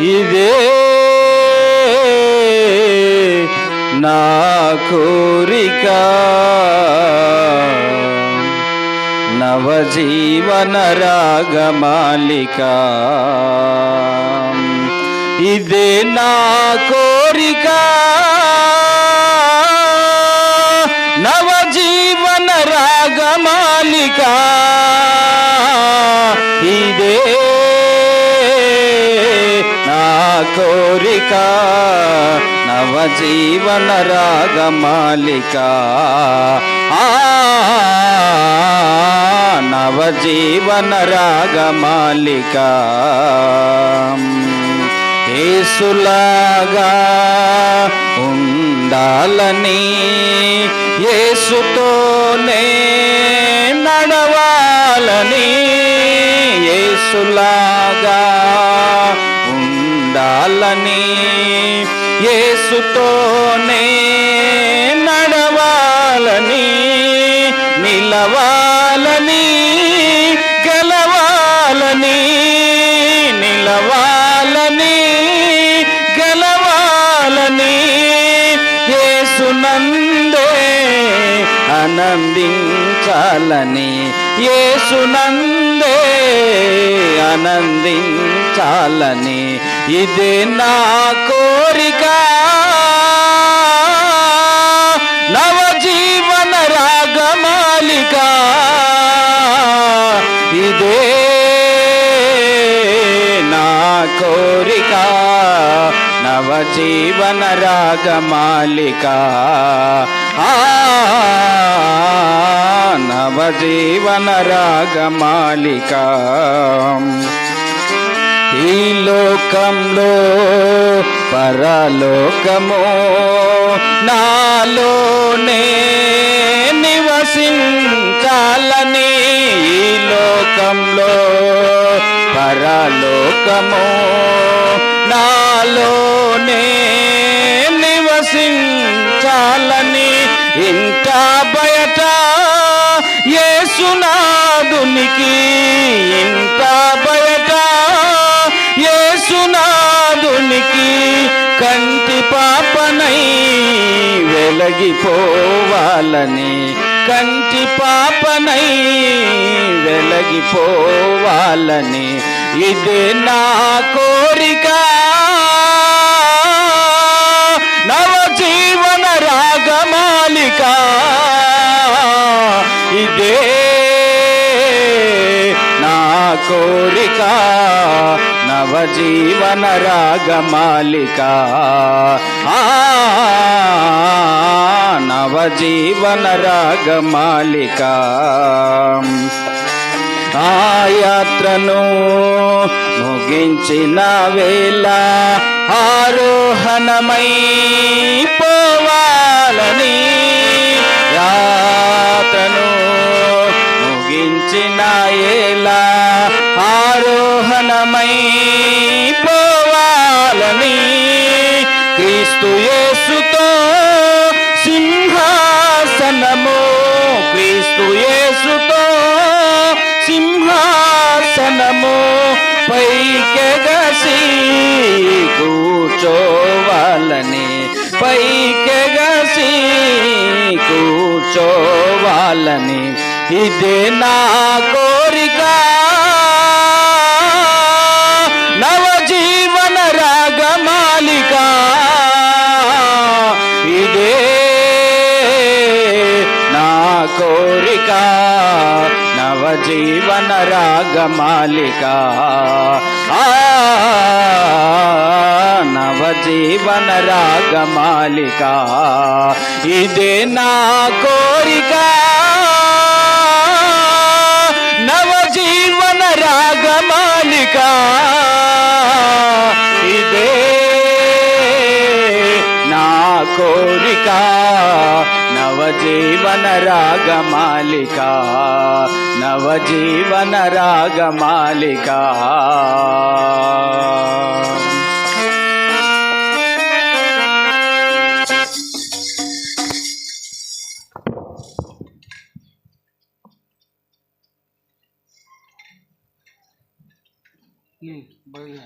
ఇదే నా కోరిక. నవజీవన రాగమాలిక ఇదే నా కోరిక. నవజీవన రాగమాలిక ఇదే కోరిక నవజీవన రాగమాలిక ఆ నవజీవన రాగమాలిక ఏసులాగా ఉండాలని యేసుతోనే నడవాలని యేసులాగా ఉండాలని ఏసుతోనే నడవాలని నిలవాలని గలవాలని నిలవాలని గలవాలని ఏసునందే ఆనందించాలని ఏసునందే ఆనందించాలని ఇదే నా కోరిక. నవజీవన రాగమాలిక. ఇదే నా కోరిక. నవజీవన రాగమాలిక. ఆ నవజీవన రాగమాలిక. ఈ లోకంలో పరలోకము నాలోనే నివసించాలని ఈ లోకంలో పరలోకము నాలోనే నివసించాలని ఇంకా బయట ఏసునాదునికి ఇంత బయట ఏసునాదునికి కంటి పాపనై వెలగిపోవాలని కంటి పాపనై వెలగిపోవాలని ఇదే నా కోరిక. నవజీవన రాగమాలిక ఇదే నా కోరిక నవజీవన రాగమాలిక ఆ నవజీవన రాగమాలిక ఆ యాత్రను ముగించిన వేళ ఆరోహణమై క్రీస్తు యేసుతో సింహాసనము. క్రీస్తు యేసుతో సింహాసనము. పైకెగసి కూర్చోవాలని పైకెగసి కూర్చోవాలని. ఇదే నా కోరిక. కోరిక నవజీవన రాగమాలిక ఆ నవజీవన రాగమాలిక ఇదే నా కోరిక నవజీవన రాగమాలిక నవజీవన రాగమాలిక నవజీవన రాగమాలిక భయ